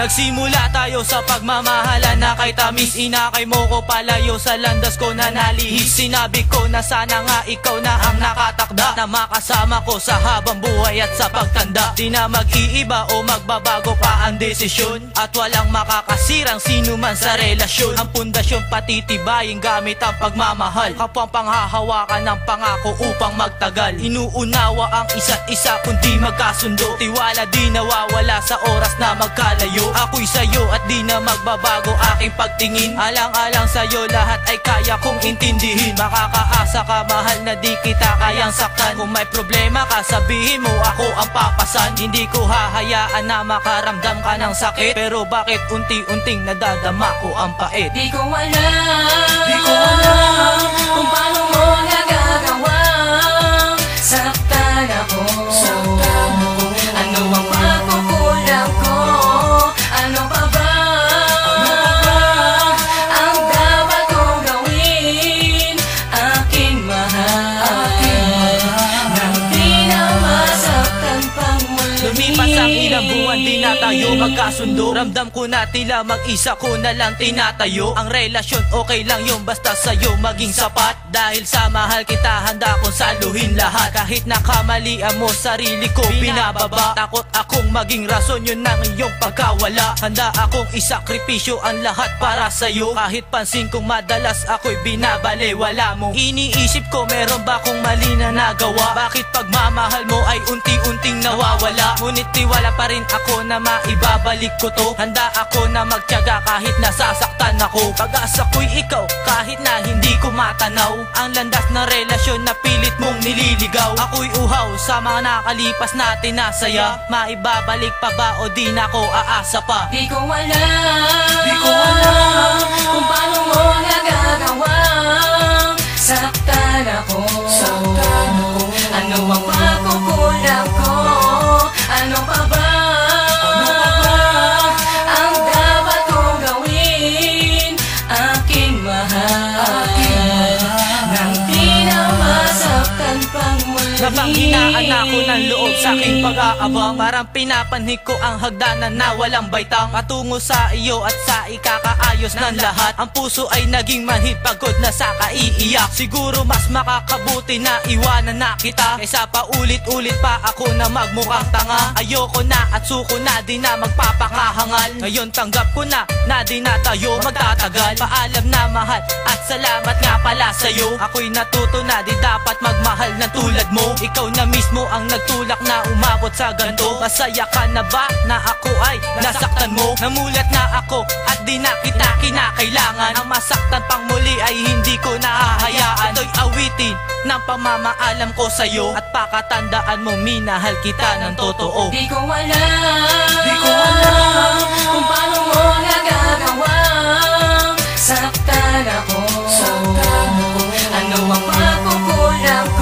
Nagsimula tayo sa pagmamahalan. Na kay tamis Inakay mo ko palayo sa landas ko na nalihis. Sinabi ko na sana nga ikaw na ang nakatakda Na makasama ko sa habang buhay at sa pagtanda. Di na mag-iiba o magbabago pa ang desisyon. At walang makakasirang sino man sa relasyon. Ang pundasyon patitibayin gamit ang pagmamahal. Kapwang panghahawakan ng pangako upang magtagal. Inuunawa ang isa't isa kundi magkasundo. Tiwala di nawawala sa oras na magkalayo Ako'y sa'yo at di na magbabago aking pagtingin. Alang-alang sa'yo lahat ay kaya kong intindihin. Makakaasa ka mahal na di kita kayang saktan. Kung may problema ka sabihin mo ako ang papasan. Hindi ko hahayaan na makaramdam ka ng sakit. Pero bakit unti-unting nadadama ko ang pait? Di ko alam Di ko alam Kung paano mo magkasundo Ramdam ko na tila mag-isa ko na lang tinatayo. Ang relasyon okay lang yung basta sa'yo maging sapat. Dahil sa mahal kita handa kong saluhin lahat. Kahit nakamalian mo sarili ko binababa. Takot akong maging rason yun ng iyong pagkawala. Handa akong isakripisyo ang lahat para sa'yo. Kahit pansin kong madalas ako'y binabalewala mo Iniisip ko meron ba akong mali na nagawa. Bakit pagmamahal mo ay unti-unting nawawala? Ngunit tiwala pa rin ako na maibabalik ko to. Handa ako na magtyaga kahit nasasaktan ako. Pag-asa ko'y ikaw kahit na hindi ko matanaw. Ang landas ng relasyon na pilit mong nililigaw. Ako'y uhaw sa mga nakalipas natin na saya Maibabalik pa ba o di na ko aasa pa? Di ko alam. Di ko alam. Kung paano mo nagagawang Saktan ako sa aking pag-aabang Parang pinapanhik ko ang hagdanan na walang baitang. Patungo sa iyo at sa ikakaayos ng lahat. Ang puso ay naging manhid pagod na sa kaiiyak. Siguro mas makakabuti na iwanan na kita. Kaysa pa ulit-ulit pa ako na magmukhang tanga. Ayoko na at suko na di na magpapakahangal Ngayon tanggap ko na na di na tayo magtatagal. Paalam na mahal at salamat nga pala sa'yo. Ako'y natuto na di dapat magmahal na tulad mo. Ikaw na mismo ang nagtulak na umabot sa ganto. Masaya ka na ba na ako ay nasaktan mo? Namulat na ako at di na kita kinakailangan. Ang masaktan pang muli ay hindi ko nahahayaan Ito'y awitin ng pamamaalam ko sa'yo. At pakatandaan mo minahal kita ng totoo. Di ko alam Di ko alam Kung paano mo nagagawang. Saktan ako. Ano ang pagkukulang ko